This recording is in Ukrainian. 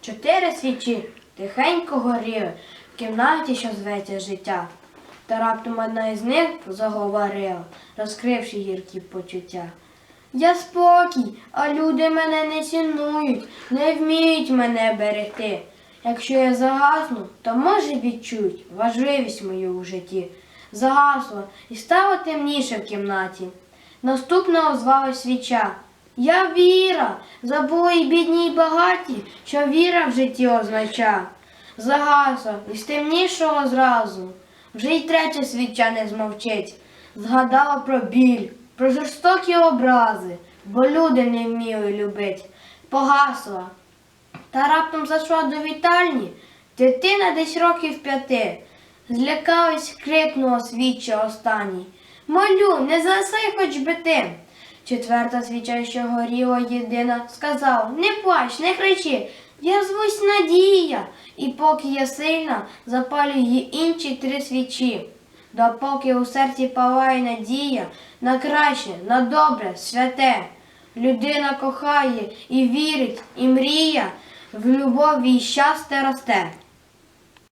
Чотири свічі тихенько горіли в кімнаті, що зветься життя. Та раптом одна із них заговорила, розкривши гіркі почуття. Я спокій, а люди мене не цінують, не вміють мене берегти. Якщо я загасну, то може відчують важливість мою у житті. Загасла і стало темніше в кімнаті. Наступно озвалась свіча. Я віра, забули бідні й багаті, що віра в житті означа. Загасла і стемнішого зразу. Вже й третя свіча не змовчить. Згадала про біль, про жорстокі образи, бо люди не вміли любить. Погасла. Та раптом зайшла до вітальні, дитина десь років п'яти. Злякалась, крикнула свіча останній. Молю, не засай хоч би ти. Четверта свіча, що горіла єдина, сказала Не плач, не кричи, я звусь Надія. І поки я сильна, запалюю її інші три свічі. Допоки у серці палає надія на краще, на добре, святе. Людина кохає і вірить, і мріє, в любові і щастя росте.